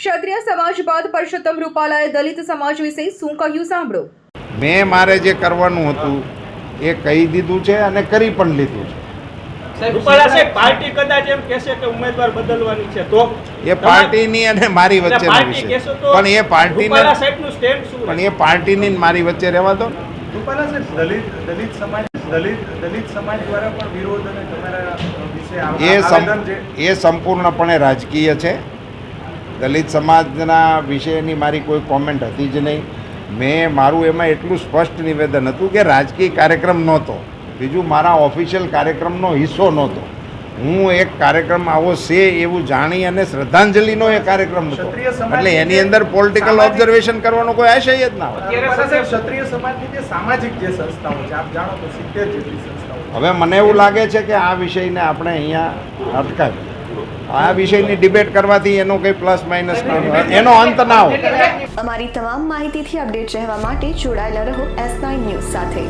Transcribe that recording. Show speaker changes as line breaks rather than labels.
ક્ષત્રિય સમાજ બાદ પરસોત્તમ રૂપાલાએ દલિત સમાજ વિશે શું કહ્યું સાંભળો.
મેં મારે જે કરવાનું હતું એ કહી દીધું છે અને કરી પણ લીધું છે.
રૂપાલા સાહેબ પાર્ટી કદાચ એમ કહેશે કે ઉમેદવાર બદલવાની છે તો?
એ પાર્ટીની અને મારી
વચ્ચે
પણ એ પાર્ટીને પણ એ પાર્ટીની મારી વચ્ચે રહેવા દો
રૂપાલા સાહેબ દલિત દલિત સમાજ દલિત દલિત સમાજ દ્વારા પણ વિરોધ અને તમારા વિશે આ-
એ
આવેદન જે
સમ એ સંપૂર્ણપણે રાજકીય છે. દલિત સમાજના વિશેની મારી કોઈ કોમેન્ટ હતી જ નહીં. મેં મારું એમાં એટલું સ્પષ્ટ નિવેદન હતું કે રાજકીય કાર્યક્રમ નહોતો. બીજું મારા ઓફિશિયલ કાર્યક્રમનો હિસ્સો નહોતો. હું એક કાર્યક્રમ આવો છે એવું જાણી અને શ્રદ્ધાંજલિનો એ કાર્યક્રમ હતો. એટલે એની અંદર પોલિટિકલ ઓબ્ઝર્વેશન કરવાનો કોઈ આશય જ ના હોય.
ક્ષત્રિય સમાજની જે સામાજિક જે સંસ્થાઓ છે આપ જાણો તો સિત્તેર જેટલી સંસ્થાઓ
હવે મને એવું લાગે છે કે આ વિષયને આપણે અહીંયા અટકાવીએ. આ વિષયની ડિબેટ કરવાથી એનો કંઈ પ્લસ માઇનસ એનો અંત ના હોય.
અમારી તમામ માહિતીથી અપડેટ રહેવા માટે જોડાયેલા રહો એસ નાઇન ન્યૂઝ સાથે.